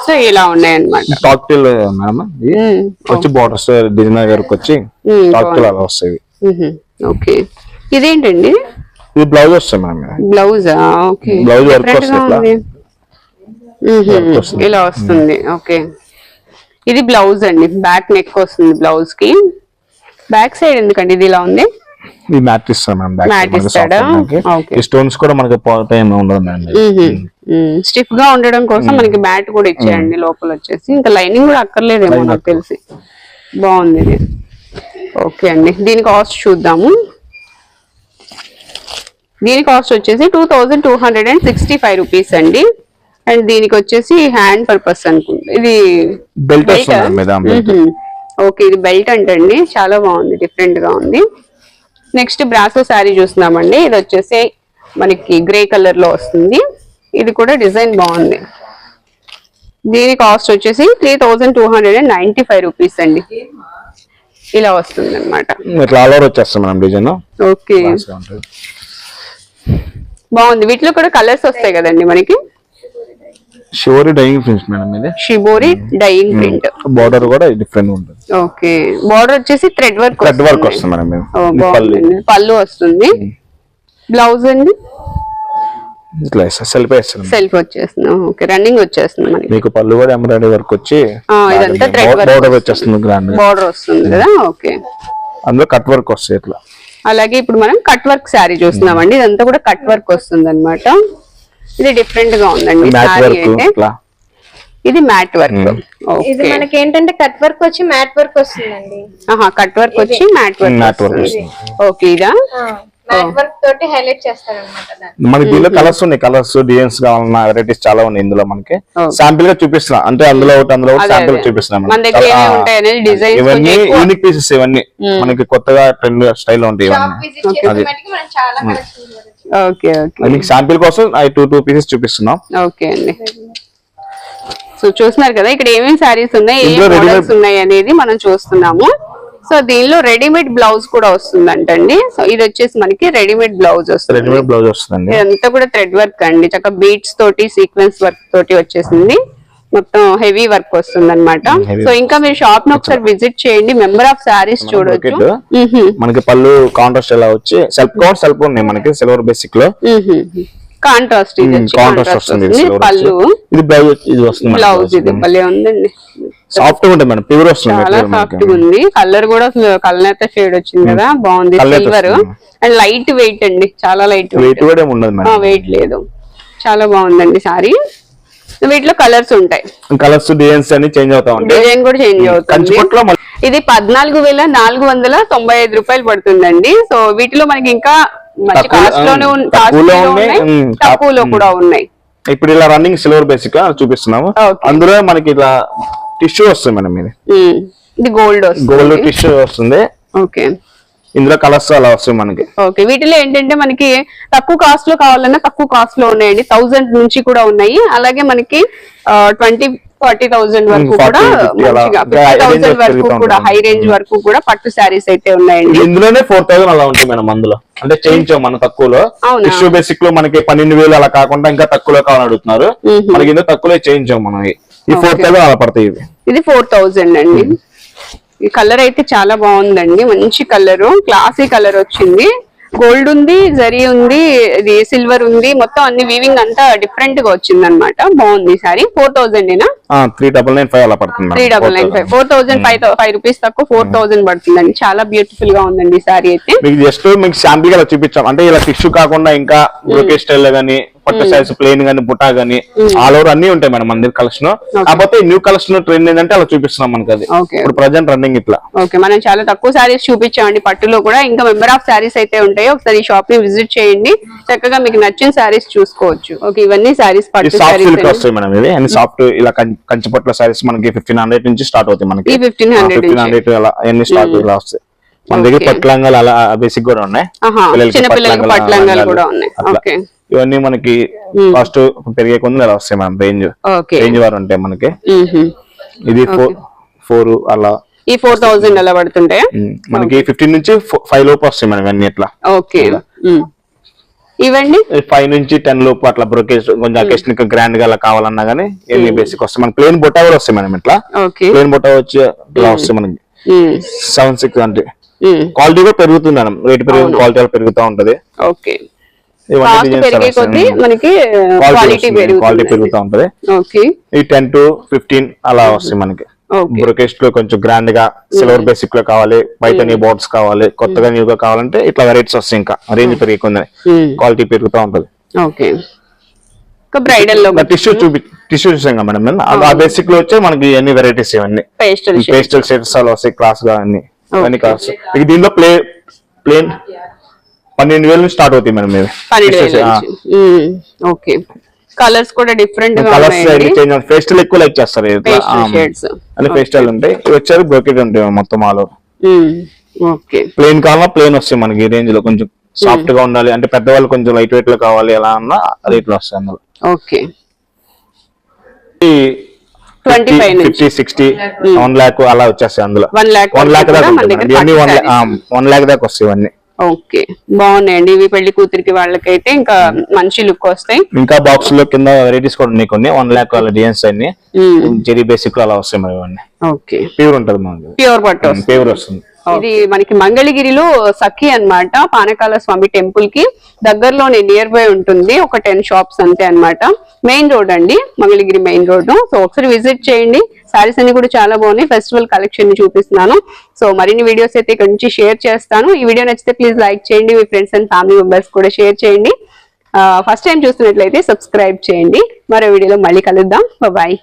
సో ఇలా ఉన్నాయి అనమాట టాక్టిల్ ఇది వచ్చి బోర్డర్స్ డిజైన్ వర్క్ వచ్చి టాక్టిల్ అలా వస్తాయి. ఓకే. ఇదేంటండి? ఇది బ్లౌజ్ మేడం బ్లౌజా ఓకే. వస్తుంది. ఇలా వస్తుంది. ఓకే. ఇది బ్లౌజ్ అండి. బ్యాక్ నెక్ వస్తుంది బ్లౌజ్కి. బ్యాక్ సైడ్ ఎందుకండి ఇది ఇలా ఉంది? ఇది మ్యాట్ ఇస్తాడా? స్టోన్స్ కూడా మనకి. స్టిఫ్గా ఉండడం కోసం మనకి మ్యాట్ కూడా ఇచ్చేయండి లోపల వచ్చేసి. ఇంకా లైనింగ్ కూడా అక్కర్లేదేమో నాకు తెలిసి. బాగుంది ఇది. ఓకే అండి. దీని కాస్ట్ చూద్దాము. దీని కాస్ట్ వచ్చేసి two thousand two hundred and sixty five rupees అండి. అండ్ దీనికి వచ్చేసి హ్యాండ్ పర్పస్ అనుకుంటా. ఇది బెల్ట్ ఓకే ఇది బెల్ట్ అంటండి. చాలా బాగుంది డిఫరెంట్గా ఉంది. నెక్స్ట్ బ్రాసో శారీ చూస్తున్నామండి. ఇది వచ్చేసి మనకి గ్రే కలర్లో వస్తుంది. ఇది కూడా డిజైన్ బాగుంది. దీని కాస్ట్ వచ్చేసి three thousand two hundred and. Ninety five rupees అండి ఇలా వస్తుంది అనమాట ఓకే. బాగుంది. వీటిలో కూడా కలర్స్ వస్తాయి కదండి మనకి? షివరి డైయింగ్ ప్రింట్స్ మేడం ఇది? షిబోరి డైయింగ్ ప్రింట్ బార్డర్ కూడా డిఫరెంట్ ఉంటుంది. ఓకే బార్డర్ వచ్చేసి థ్రెడ్ వర్క్ థ్రెడ్ వర్క్ వస్తుంది. మేడం పళ్ళు. వస్తుంది. బ్లౌజ్ అండి? ఇట్లా సెల్ఫ్ వేస్తాను. సెల్ఫ్ వచ్చేస్తుంది. ఓకే రన్నింగ్ వచ్చేస్తుంది మనకి. మీకు పళ్ళు కూడా ఎంబ్రాయిడరీ వర్క్ వచ్చి ఇదంతా బోర్డర్ వచ్చేస్తుంది గ్రాండ్ బార్డర్ వస్తుంది కదా? ఓకే అందులో కట్ వర్క్ వస్తాయి ఇట్లా. అలాగే ఇప్పుడు మనం కట్ వర్క్ శారీ చూస్తున్నామండి. ఇదంతా కూడా కట్ వర్క్ వస్తుంది అనమాట ఇది డిఫరెంట్గా ఉందండి ఇది మ్యాట్ వర్క్ ఇది ఓకే మనకి ఏంటంటే కట్ వర్క్ వచ్చి మ్యాట్ వర్క్ వస్తుందండి. ఆహా కట్ వర్క్ వచ్చి మ్యాట్ వర్క్ ఓకే ఇదా? ఆ, మ్యాట్ వర్క్ తోటి హైలైట్ చేస్తారనమాట దాన్ని. మనకి దీనిలో కలర్స్ ఉన్నాయి కలర్స్ డిజైన్స్ కావాలన్నా వెరైటీస్ చాలా ఉన్నాయి ఇందులో మనకి. Oh. శాంపిల్గా చూపిస్తున్నా అంటే అందులో ఒకటి అందులో ఒకటి శాంపిల్. చూపిస్తున్నాం మన దగ్గర ఏమేమి ఉంటాయి అనేది designs ఇవన్నీ. యూనిక్ పీసెస్ ఇవన్నీ. మనకి కొత్తగా ట్రెండ్ స్టైల్ ఉంటాయి ఇవన్నీ. ఓకే మీకు శాంపిల్ కోసం టూ టూ పీసెస్ చూపిస్తున్నాం. ఓకే అండి. సో చూస్తున్నారు కదా ఇక్కడ ఏమేమి శారీస్ ఉన్నాయి ఏ మోడల్స్ ఉన్నాయి అనేది మనం చూస్తున్నాము. సో దీనిలో రెడీమేడ్ బ్లౌజ్ కూడా వస్తుందంటండి. సో ఇది వచ్చేసి మనకి రెడీమేడ్ బ్లౌజ్ వస్తుంది. రెడీమేడ్ బ్లౌజ్ వస్తుందండి. ఇదంతా కూడా థ్రెడ్ వర్క్ అండి. చక్కగా బీట్స్ తోటి సీక్వెన్స్ వర్క్ తోటి వచ్చేసింది. మొత్తం హెవీ వర్క్ వస్తుంది అనమాట సో ఇంకా మీరు షాప్ని ఒకసారి విజిట్ చేయండి. మెంబర్ ఆఫ్ శారీస్ చూడొచ్చు. మనకి పళ్ళు కాంట్రాస్ట్ ఎలా వచ్చి సెల్ఫ్ కౌంట్ సెల్ఫ్ ఉన్నాయి మనకి సిల్వర్ బేసిక్లో. కాంట్రాస్ట్ ఇది కాంట్రాస్ట్ వస్తుంది పళ్ళు. ఇది బ్లౌజ్ ఇది వస్తుంది బ్లౌజ్ ఇది భలే ఉందండి. సాఫ్ట్ ఉంటుంది మేడం. ప్యూర్ వస్తుంది చాలా సాఫ్ట్. గా ఉంది. కలర్ కూడా కలనేత షేడ్ వచ్చింది కదా. బాగుంది. సిల్వర్. అండ్ లైట్ వెయిట్ అండి. చాలా లైట్ వెయిట్ కూడా ఉండదు వెయిట్ లేదు. చాలా బాగుందండి సారీ. వీటిలో కలర్స్ ఉంటాయి. కలర్స్ డిజైన్స్ అన్ని చేంజ్ అవుతా ఉంటాయి. డిజైన్ కూడా చేంజ్ అవుతుంది. ఇది పద్నాలుగు వేల నాలుగు వందల తొంభై ఐదు రూపాయలు పడుతుందండి. సో వీటిలో మనకి ఇంకా మంచి కాస్ట్లోనే తక్కువలో. కూడా ఉన్నాయి. ఇప్పుడు ఇలా రన్నింగ్ సిల్వర్ బేసిక్గా చూపిస్తున్నాము. అందులో మనకి ఇలా టిష్యూ వస్తుంది మేడం ఇది. గోల్డ్ గోల్డ్ టిష్యూ వస్తుంది. ఓకే. ఇందులో కలర్స్ అలా వస్తాయి మనకి. ఓకే వీటిలో ఏంటంటే మనకి తక్కువ కాస్ట్లో కావాలన్నా తక్కువ కాస్ట్లో ఉన్నాయండి. థౌసండ్ నుంచి కూడా ఉన్నాయి. అలాగే మనకి ట్వంటీ ఫార్టీ థౌసండ్ వరకు 40, కూడా 50 అలా. మంచిగా ఇంకా high range థౌసండ్ వరకు కూడా. హై రేంజ్ వరకు కూడా పట్టు శారీస్ అయితే ఉన్నాయండి. ఇందులోనే ఫోర్ థౌసండ్ అలా ఉంటాయి మేడం అందులో. అంటే చేయించాం మన తక్కువలో? టిష్యూ బేసిక్లో మనకి పన్నెండు వేలు అలా కాకుండా ఇంకా తక్కువలో కావాలని అడుగుతున్నారు. మ్మ్. మనకి ఇందులో తక్కువలో చేయించాం మనం. ఈ ఫోర్. థౌసండ్ అలా పడతాయి ఇది ఫోర్ థౌజండ్ అండి. ఈ కలర్ అయితే చాలా బాగుందండి. మంచి కలర్. క్లాసీ కలర్ వచ్చింది. గోల్డ్ ఉంది జరీ ఉంది ఇది సిల్వర్ ఉంది. మొత్తం అన్ని వీవింగ్ అంతా డిఫరెంట్గా వచ్చింది అనమాట బాగుంది సారీ. ఫోర్ ఏనా? త్రీ డబల్ నైన్ ఫైవ్ అలా పడుతుంది three. Double nine five four thousand five five rupees తక్కువ ఫోర్ థౌసండ్ పడుతుందండి. చాలా బ్యూటిఫుల్గా ఉందండి సారీ అయితే. మీకు జస్ట్ మీకు శాంపిల్గా చూపించాం. అంటే ఇలా టిష్యూ కాకుండా ఇంకా స్టైల్ గానీ కొత్త సైజ్ ప్లేన్ గానీ బుటా గానీ ఆల్ ఓవర్ అన్ని ఉంటాయి మేడం మన దగ్గర కలెక్షన్ కాకపోతే న్యూ కలెక్షన్ ట్రెండ్ ఏంటంటే అలా చూపిస్తున్నాం మనకి అది. ఇప్పుడు ప్రజెంట్ రన్నింగ్ ఇట్లా. ఓకే. మనం చాలా తక్కువ శారీస్ చూపించామండి పట్టులో కూడా. ఇంకా మెంబర్ ఆఫ్ శారీస్ అయితే ఉంటాయి. ఒకసారి ఈ షాప్ని విజిట్ చేయండి. చక్కగా మీకు నచ్చిన శారీస్ చూసుకోవచ్చు. ఓకే ఇవన్నీ శారీస్ ఈ పట్టు శారీస్ వస్తాయి మేడం ఇది సాఫ్ట్ ఇలా కంచిపట్ల సారీస్ మనకి ఫిఫ్టీన్ హండ్రెడ్ నుంచి స్టార్ట్ అవుతాయి మనకి. ఈ 1500 ఫిఫ్టీన్ హండ్రెడ్ అలా అన్ని స్టార్ట్ ఇలా వస్తాయి. మన దగ్గర Okay. పట్టు లంగాలు అలా బేసిక్ కూడా ఉన్నాయి. ఆహా, పిల్లలకి చిన్న పట్టు పిల్లలకి లంగాలు, పట్టు లంగాలు లంగాలు కూడా ఉన్నాయి. ఇవన్నీ మనకి ఫస్ట్ పెరిగే కొంది ఇలా వస్తాయి మేడం రేంజ్ రేంజ్ వారు ఉంటాయి మనకి. ఇది ఫోర్ అలా. ఈ ఫోర్ థౌసండ్ అలా పడుతుంటాయా? ఉమ్, మనకి ఫిఫ్టీన్ నుంచి ఫైవ్ లోపు వస్తాయి మేడం ఇవన్నీ ఇట్లా ఓకే. ఇవండి? ఫైవ్ నుంచి టెన్ లోపు అట్లా బ్రోకేజ్ కొంచెం అకేషన్ గ్రాండ్గా అలా కావాలన్నా గానీ ఎన్ని బేసిక్ వస్తాయి. మనకి ప్లేన్ బొట్టా కూడా వస్తాయి మేడం ఇట్లా. ప్లేన్ బొట్టా వచ్చి ఇట్లా వస్తాయి మనకి. సెవెన్ సిక్స్ అంటే. క్వాలిటీ కూడా పెరుగుతుంది మేడం. రేట్ పెరిగి క్వాలిటీ పెరుగుతూ ఉంటది. ఓకే. మనకి క్వాలిటీ పెరుగుతుంది పెరుగుతూ ఉంటది. ఈ టెన్ టు ఫిఫ్టీన్ అలా వస్తాయి మనకి. బ్రొకేస్ట్లో కొంచెం గ్రాండ్గా సిల్వర్ బేసిక్లో కావాలి వైటనీ బోర్డ్స్ కావాలి కొత్తగా న్యూ గా కావాలంటే ఇట్లా వెరైటీస్ వస్తాయి ఇంకా. రేంజ్ పెరిగిపోయింది మ్మ్. క్వాలిటీ పెరుగుతూ ఉంటది. ఓకే. ఇంకా బ్రైడల్లో టిష్యూ చూపి టిష్యూ చూసాం కదా మేడం? ఆ బేసిక్లో వచ్చే మనకి అన్ని వెరైటీస్ ఇవన్నీ. పేస్టల్ పేస్టల్ షేడ్స్ అలా వస్తాయి క్లాస్గా అన్ని. అన్ని కాస్ట్ ఇక దీనిలో ప్లే ప్లేన్ పన్నెండు వేలు నుంచి స్టార్ట్ అవుతాయి మేడం ఇవి. పన్నెండు మ్మ్. ఓకే కలర్స్ కూడా డిఫరెంట్గా కలర్స్ చేంజ్ పేస్టల్ ఎక్కువ లైక్ చేస్తారు ఇట్లా. Pastel ఆ, shades. అన్ని పేస్టల్ ఉంటాయి. ఇవి వచ్చేది బ్రోకెట్ ఉంటాయి మొత్తం ఆల్. ఓకే ప్లేన్ కావాలన్నా ప్లేన్ వస్తాయి మనకి ఈ రేంజ్లో. కొంచెం సాఫ్ట్గా ఉండాలి. అంటే పెద్దవాళ్ళు కొంచెం లైట్ వెయిట్లో కావాలి ఎలా అన్నా రేట్లు వస్తాయి అందులో. ఓకే 25 నుంచి. ఫిఫ్టీ సిక్స్టీ వన్ లాక్ అలా వచ్చేస్తాయి అందులో. వన్ ల్యాక్ వన్ లాక్ దాకా. ఇవన్నీ వన్ లాక్ దాకా వస్తాయి ఇవన్నీ. ఓకే. బాగున్నాయండి. ఇవి పెళ్ళి కూతురికి వాళ్ళకైతే ఇంకా మంచి లుక్ వస్తాయి. ఇంకా బాక్స్లో కింద వెరైటీస్ కూడా ఉన్నాయి కొన్ని. వన్ లాక్ డిజైన్స్ అన్ని. జెరీ బేసిక్లో అలా వస్తాయి మరి ఇవన్నీ. ఓకే. ప్యూర్ ఉంటది మనకి. ప్యూర్ పట్టు. ప్యూర్ వస్తుంది. ఇది మనకి మంగళగిరిలో సఖి అన్నమాట పానకాల స్వామి టెంపుల్కి దగ్గరలోనే నియర్ బై ఉంటుంది ఒక టెన్ షాప్స్ అంతే అన్నమాట. మెయిన్ రోడ్ అండి మంగళగిరి మెయిన్ రోడ్ సో ఒకసారి విజిట్ చేయండి. సారీస్ అన్ని కూడా చాలా బాగున్నాయి. ఫెస్టివల్ కలెక్షన్ని చూపిస్తున్నాను. సో మరిన్ని వీడియోస్ అయితే ఇక్కడ నుంచి షేర్ చేస్తాను. ఈ వీడియో నచ్చితే ప్లీజ్ లైక్ చేయండి. మీ ఫ్రెండ్స్ అండ్ ఫ్యామిలీ మెంబర్స్ కూడా షేర్ చేయండి. ఫస్ట్ టైం చూస్తున్నట్లయితే సబ్స్క్రైబ్ చేయండి. మరో వీడియోలో మళ్ళీ కలుద్దాం. బాయ్